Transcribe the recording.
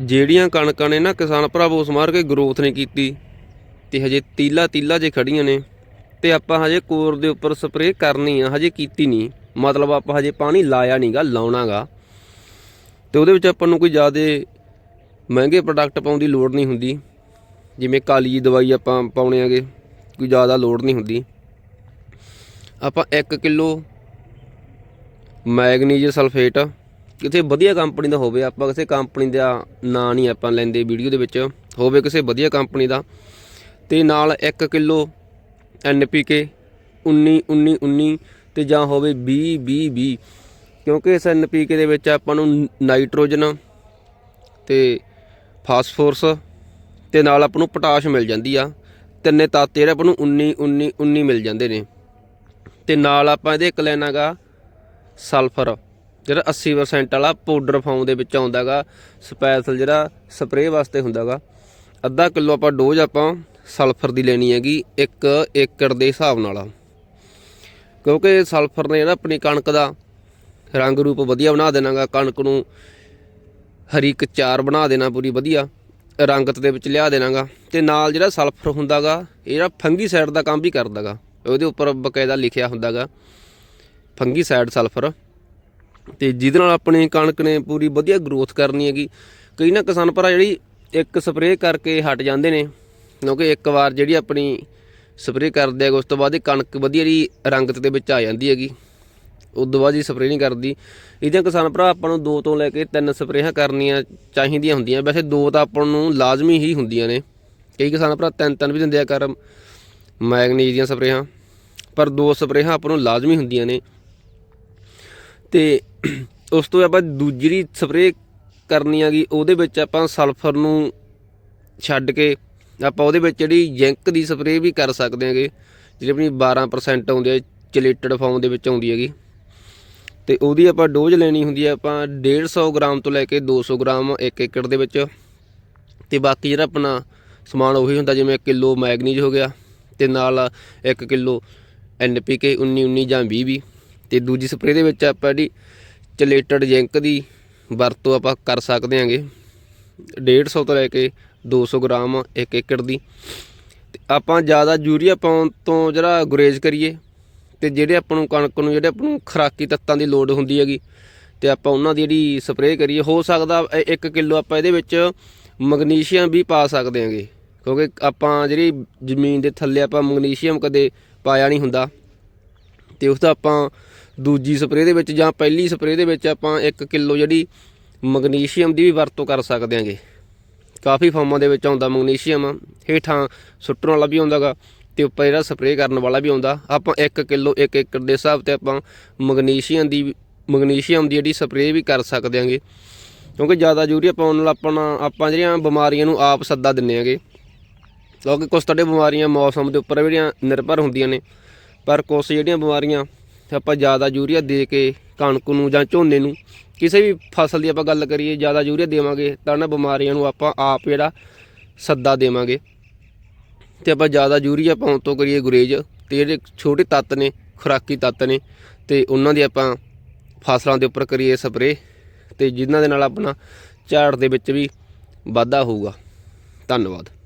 ਜਿਹੜੀਆਂ ਕਣਕਾਂ ਨੇ ਨਾ ਕਿਸਾਨ ਭਰਾਵੋ ਉਸ ਮਾਰ ਕੇ ਗਰੋਥ ਨਹੀਂ ਕੀਤੀ। ਤੇ ਹਜੇ ਤੀਲਾ ਤੀਲਾ ਜੇ ਖੜੀਆਂ ਨੇ, ਤੇ ਆਪਾਂ ਹਜੇ ਕੋਰ ਦੇ ਉੱਪਰ ਸਪਰੇਅ ਕਰਨੀ ਆ, ਹਜੇ ਕੀਤੀ ਨਹੀਂ। ਮਤਲਬ ਆਪਾਂ ਹਜੇ ਪਾਣੀ ਲਾਇਆ ਨਹੀਂਗਾ ਲਾਉਣਾਗਾ ਤੇ ਉਹਦੇ ਵਿੱਚ ਆਪਾਂ ਨੂੰ ਕੋਈ ਜ਼ਿਆਦਾ ਮਹਿੰਗੇ ਪ੍ਰੋਡਕਟ ਪਾਉਣ ਦੀ ਲੋੜ ਨਹੀਂ ਹੁੰਦੀ। ਜਿਵੇਂ ਕਾਲੀ ਜੀ ਦਵਾਈ ਆਪਾਂ ਪਾਉਣੇ ਆਗੇ, ਕੋਈ ਜ਼ਿਆਦਾ ਲੋੜ ਨਹੀਂ ਹੁੰਦੀ। ਆਪਾਂ 1 ਕਿਲੋ ਮੈਗਨੀਜ਼ ਸਲਫੇਟ ਕਿਸੇ ਵਧੀਆ ਕੰਪਨੀ ਦਾ ਹੋਵੇ, ਆਪਾਂ ਕਿਸੇ ਕੰਪਨੀ ਦਾ ਨਾਂ ਨਹੀਂ ਆਪਾਂ ਲੈਂਦੇ ਵੀਡੀਓ ਦੇ ਵਿੱਚ, ਹੋਵੇ ਕਿਸੇ ਵਧੀਆ ਕੰਪਨੀ ਦਾ, ਤੇ ਨਾਲ 1 ਕਿਲੋ ਐਨਪੀਕੇ 19 19 19 ਤੇ ਜਾਂ ਹੋਵੇ 20 20 20 ਕਿਉਂਕਿ ਇਸ ਐਨਪੀਕੇ ਦੇ ਵਿੱਚ ਆਪਾਂ ਨੂੰ ਨਾਈਟ੍ਰੋਜਨ ਤੇ ਫਾਸਫੋਰਸ ਤੇ ਨਾਲ ਆਪਾਂ ਨੂੰ ਪੋਟਾਸ਼ ਮਿਲ ਜਾਂਦੀ ਆ, ਤਿੰਨੇ ਤੱਤ ਜਿਹੜੇ ਆਪਾਂ ਨੂੰ 19 19 19 ਮਿਲ ਜਾਂਦੇ ਨੇ, ਤੇ ਨਾਲ ਆਪਾਂ ਇਹਦੇ ਇੱਕ ਲੈਣਾਗਾ ਸਲਫਰ। ਜਿਹੜਾ 80% ਵਾਲਾ ਪਾਊਡਰ ਫਾਰਮ ਦੇ ਵਿੱਚ ਆਉਂਦਾਗਾ ਸਪੈਸ਼ਲ ਜਿਹੜਾ ਸਪਰੇਅ ਵਾਸਤੇ ਹੁੰਦਾਗਾ, ਅੱਧਾ ਕਿਲੋ ਆਪਾਂ ਡੋਜ਼ ਆਪਾਂ ਸਲਫਰ ਦੀ ਲੈਣੀ ਹੈਗੀ 1 ਏਕੜ ਦੇ ਹਿਸਾਬ ਨਾਲ। ਕਿਉਂਕਿ ਸਲਫਰ ਨੇ ਨਾ ਆਪਣੀ ਕਣਕ ਦਾ ਰੰਗ ਰੂਪ ਵਧੀਆ ਬਣਾ ਦੇਣਾਗਾ, ਕਣਕ ਨੂੰ ਹਰੀ ਚਾਰ ਬਣਾ ਦੇਣਾ ਪੂਰੀ ਵਧੀਆ, ਰੰਗਤ ਦੇ ਵਿੱਚ ਲਿਆ ਦੇਣਾਗਾ, ਤੇ ਨਾਲ ਜਿਹੜਾ ਸਲਫਰ ਹੁੰਦਾਗਾ, ਇਹ ਜਿਹੜਾ ਫੰਗੀ ਸਾਈਡ ਦਾ ਕੰਮ ਵੀ ਕਰਦਾਗਾ, ਉਹਦੇ ਉੱਪਰ ਬਕਾਇਦਾ ਲਿਖਿਆ ਹੁੰਦਾਗਾ ਫੰਗੀ ਸਾਈਡ ਸਲਫਰ ਤੇ ਜਿਹਦੇ ਨਾਲ ਆਪਣੀ ਕਣਕ ਨੇ ਪੂਰੀ ਵਧੀਆ ਗਰੋਥ ਕਰਨੀ ਹੈਗੀ। ਕਈ ਨਾ ਕਿਸਾਨ ਭਰਾ ਜਿਹੜੀ ਇੱਕ ਸਪਰੇਅ ਕਰਕੇ ਹਟ ਜਾਂਦੇ ਨੇ, ਕਿਉਂਕਿ ਇੱਕ ਵਾਰ ਜਿਹੜੀ ਆਪਣੀ ਸਪਰੇਅ ਕਰਦੇ ਆ, ਉਸ ਤੋਂ ਬਾਅਦ ਇਹ ਕਣਕ ਵਧੀਆ ਦੀ ਰੰਗਤ ਦੇ ਵਿੱਚ ਆ ਜਾਂਦੀ ਹੈਗੀ। ਉਸ ਤੋਂ ਬਾਅਦ ਜੀ ਸਪਰੇਅ ਨਹੀਂ ਕਰਦੀ। ਇਹਦੀਆਂ ਕਿਸਾਨ ਭਰਾ ਆਪਾਂ ਨੂੰ ਦੋ ਤੋਂ ਲੈ ਕੇ ਤਿੰਨ ਸਪਰੇਹਾਂ ਕਰਨੀਆਂ ਚਾਹੀਦੀਆਂ ਹੁੰਦੀਆਂ। ਵੈਸੇ ਦੋ ਤਾਂ ਆਪਾਂ ਨੂੰ ਲਾਜ਼ਮੀ ਹੀ ਹੁੰਦੀਆਂ ਨੇ। ਕਈ ਕਿਸਾਨ ਭਰਾ ਤਿੰਨ ਤਿੰਨ ਵੀ ਦਿੰਦੇ ਆ ਕਰ ਮੈਗਨੀਜ਼ ਦੀਆਂ ਸਪਰੇਹਾਂ। ਪਰ ਦੋ ਸਪਰੇਹਾਂ ਆਪਾਂ ਨੂੰ ਲਾਜ਼ਮੀ ਹੁੰਦੀਆਂ ਨੇ। ਤੇ ਉਸ ਤੋਂ ਆਪਾਂ ਦੂਜੀ ਜਿਹੜੀ ਸਪਰੇਅ ਕਰਨੀ ਹੈਗੀ, ਉਹਦੇ ਵਿੱਚ ਆਪਾਂ ਸਲਫਰ ਨੂੰ ਛੱਡ ਕੇ ਆਪਾਂ ਉਹਦੇ ਵਿੱਚ ਜਿਹੜੀ ਜ਼ਿੰਕ ਦੀ ਸਪਰੇਅ ਵੀ ਕਰ ਸਕਦੇ ਹਾਂਗੇ, ਜਿਹੜੀ ਆਪਣੀ 12% ਆਉਂਦੀ ਹੈ, ਚਲੇਟਡ ਫਾਰਮ ਦੇ ਵਿੱਚ ਆਉਂਦੀ ਹੈਗੀ। ਤੇ ਉਹਦੀ ਆਪਾਂ ਡੋਜ਼ ਲੈਣੀ ਹੁੰਦੀ ਹੈ, ਆਪਾਂ 150 ਗ੍ਰਾਮ ਤੋਂ ਲੈ ਕੇ 200 ਗ੍ਰਾਮ 1 ਏਕੜ ਦੇ ਵਿੱਚ। ਤੇ ਬਾਕੀ ਜਿਹੜਾ ਆਪਣਾ ਸਮਾਨ ਉਹੀ ਹੁੰਦਾ, ਜਿਵੇਂ ਕਿਲੋ ਮੈਗਨੀਜ਼ ਹੋ ਗਿਆ, ਤੇ ਨਾਲ 1 ਕਿਲੋ ਐਨਪੀਕੇ 19 19 ਜਾਂ 20 20 ਤੇ ਦੂਜੀ ਸਪਰੇਅ ਦੇ ਵਿੱਚ ਆਪਾਂ ਜਿਹੜੀ ਚਲੇਟਡ ਜ਼ਿੰਕ ਦੀ ਵਰਤੋਂ ਆਪਾਂ ਕਰ ਸਕਦੇ ਹਾਂਗੇ। 150 ਤੋਂ ਲੈ ਕੇ 200 ਗ੍ਰਾਮ 1 ਏਕੜ ਦੀ। ਤੇ ਆਪਾਂ ਜ਼ਿਆਦਾ ਯੂਰੀਆ ਪਾਉਣ ਤੋਂ ਜਿਹੜਾ ਗੁਰੇਜ਼ ਕਰੀਏ, ਤੇ ਜਿਹੜੇ ਆਪਾਂ ਨੂੰ ਕਣਕ ਨੂੰ, ਜਿਹੜੇ ਆਪਾਂ ਨੂੰ ਖਰਾਕੀ ਤੱਤਾਂ ਦੀ ਲੋੜ ਹੁੰਦੀ ਹੈਗੀ, ਤੇ ਆਪਾਂ ਉਹਨਾਂ ਦੀ ਜਿਹੜੀ ਸਪਰੇਅ ਕਰੀਏ, ਹੋ ਸਕਦਾ 1 ਕਿਲੋ ਆਪਾਂ ਇਹਦੇ ਵਿੱਚ ਮੈਗਨੀਸ਼ੀਅਮ ਵੀ ਪਾ ਸਕਦੇ ਹਾਂਗੇ। ਕਿਉਂਕਿ ਆਪਾਂ ਜਿਹੜੀ ਜ਼ਮੀਨ ਦੇ ਥੱਲੇ ਆਪਾਂ ਮੈਗਨੀਸ਼ੀਅਮ ਕਦੇ ਪਾਇਆ ਨਹੀਂ ਹੁੰਦਾ। ਤੇ ਉਸ ਦਾ ਆਪਾਂ ਦੂਜੀ ਸਪਰੇਅ ਦੇ ਵਿੱਚ ਜਾਂ ਪਹਿਲੀ ਸਪਰੇਅ ਦੇ ਵਿੱਚ ਆਪਾਂ 1 ਕਿਲੋ ਜਿਹੜੀ ਮੈਗਨੀਸ਼ੀਅਮ ਦੀ ਵੀ ਵਰਤੋਂ ਕਰ ਸਕਦੇ ਹਾਂਗੇ। ਕਾਫੀ ਫਾਰਮਾਂ ਦੇ ਵਿੱਚ ਆਉਂਦਾ ਮੈਗਨੀਸ਼ੀਅਮ, ਹੇਠਾਂ ਸੁੱਟਣ ਵਾਲਾ ਵੀ ਆਉਂਦਾਗਾ ਤੇ ਉੱਪਰ ਜਿਹੜਾ ਸਪਰੇਅ ਕਰਨ ਵਾਲਾ ਵੀ ਆਉਂਦਾ। ਆਪਾਂ 1 ਕਿਲੋ 1 ਏਕੜ ਦੇ ਹਿਸਾਬ ਤੇ ਆਪਾਂ ਮੈਗਨੀਸ਼ੀਅਮ ਦੀ ਮੈਗਨੀਸ਼ੀਅਮ ਦੀ ਜਿਹੜੀ ਸਪਰੇਅ ਵੀ ਕਰ ਸਕਦੇ ਹਾਂਗੇ। ਕਿਉਂਕਿ ਜ਼ਿਆਦਾ ਯੂਰੀਆ ਪਾਉਣ ਨਾਲ ਆਪਣਾ ਆਪਾਂ ਜਿਹੜੀਆਂ ਬਿਮਾਰੀਆਂ ਨੂੰ ਆਪ ਸੱਦਾ ਦਿੰਨੇ ਆਂਗੇ ਕਿਉਂਕਿ ਕੁਝ ਤੁਹਾਡੇ ਬਿਮਾਰੀਆਂ ਮੌਸਮ ਦੇ ਉੱਪਰ ਜਿਹੜੀਆਂ ਨਿਰਭਰ ਹੁੰਦੀਆਂ ਨੇ। ਪਰ ਕੁਝ ਜਿਹੜੀਆਂ ਬਿਮਾਰੀਆਂ ਆਪਾਂ ਜ਼ਿਆਦਾ ਯੂਰੀਆ ਦੇ ਕੇ ਕਣਕ ਨੂੰ ਜਾਂ ਝੋਨੇ ਨੂੰ ਕਿਸੇ ਵੀ ਫਸਲ ਦੀ ਆਪਾਂ ਗੱਲ ਕਰੀਏ, ਜ਼ਿਆਦਾ ਯੂਰੀਆ ਦੇਵਾਂਗੇ ਤਾਂ ਉਹਨਾਂ ਬਿਮਾਰੀਆਂ ਨੂੰ ਆਪਾਂ ਆਪ ਜਿਹੜਾ ਸੱਦਾ ਦੇਵਾਂਗੇ। ਤੇ ਆਪਾਂ ਜ਼ਿਆਦਾ ਯੂਰੀਆ ਪਾਉਣ ਤੋਂ ਕਰੀਏ ਗੁਰੇਜ, ਤੇ ਜਿਹੜੇ ਛੋਟੇ ਤੱਤ ਨੇ, ਖੁਰਾਕੀ ਤੱਤ ਨੇ, ਤੇ ਉਹਨਾਂ ਦੀ ਆਪਾਂ ਫਸਲਾਂ ਦੇ ਉੱਪਰ ਕਰੀਏ ਸਪਰੇਅ, ਤੇ ਜਿਨ੍ਹਾਂ ਦੇ ਨਾਲ ਆਪਣਾ ਝਾੜ ਦੇ ਵਿੱਚ ਵੀ ਵਾਧਾ ਹੋਊਗਾ। ਧੰਨਵਾਦ।